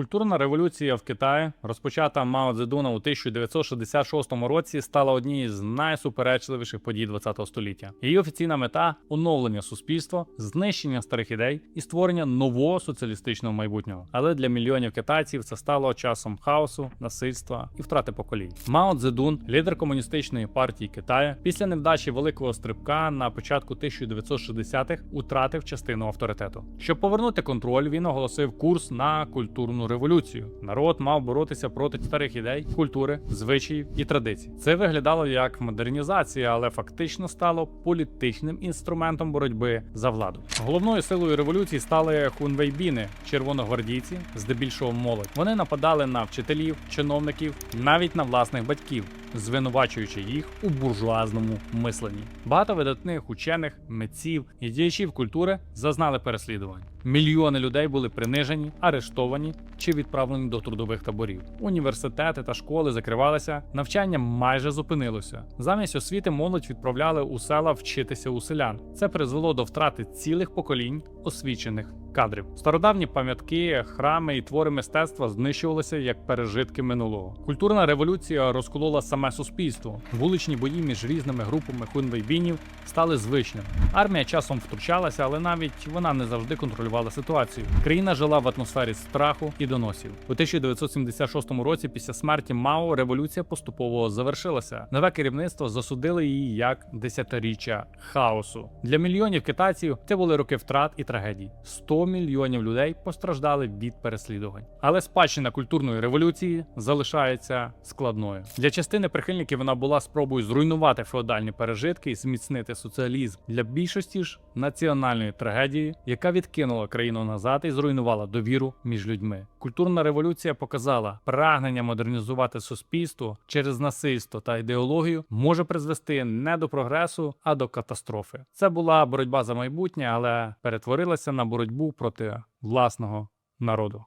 Культурна революція в Китаї, розпочата Мао Цзедуна у 1966 році, стала однією з найсуперечливіших подій ХХ століття. Її офіційна мета оновлення суспільства, знищення старих ідей і створення нового соціалістичного майбутнього. Але для мільйонів китайців це стало часом хаосу, насильства і втрати поколінь. Мао Цзедун, лідер комуністичної партії Китаю, після невдачі великого стрибка на початку 1960-х утратив частину авторитету. Щоб повернути контроль, він оголосив курс на культурну революцію. Народ мав боротися проти старих ідей, культури, звичаїв і традицій. Це виглядало як модернізація, але фактично стало політичним інструментом боротьби за владу. Головною силою революції стали хунвейбіни, червоногвардійці, здебільшого молодь. Вони нападали на вчителів, чиновників, навіть на власних батьків, звинувачуючи їх у буржуазному мисленні. Багато видатних учених, митців і діячів культури зазнали переслідувань. Мільйони людей були принижені, арештовані чи відправлені до трудових таборів. Університети та школи закривалися, навчання майже зупинилося. Замість освіти молодь відправляли у села вчитися у селян. Це призвело до втрати цілих поколінь освічених кадрів. Стародавні пам'ятки, храми і твори мистецтва знищувалися як пережитки минулого. Культурна революція розколола саме суспільство. Вуличні бої між різними групами хунвейбінів стали звичними. Армія часом втручалася, але навіть вона не завжди контролювала ситуацію. Країна жила в атмосфері страху і доносів. У 1976 році, після смерті Мао, революція поступово завершилася. Нове керівництво засудило її як десятиріччя хаосу. Для мільйонів китайців це були роки втрат і трагедій. 100 мільйонів людей постраждали від переслідувань. Але спадщина культурної революції залишається складною. Для частини прихильників вона була спробою зруйнувати феодальні пережитки і зміцнити соціалізм. Для більшості ж національної трагедії, яка відкинула країну назад і зруйнувала довіру між людьми. Культурна революція показала, прагнення модернізувати суспільство через насильство та ідеологію може призвести не до прогресу, а до катастрофи. Це була боротьба за майбутнє, але перетворилася на боротьбу проти власного народу.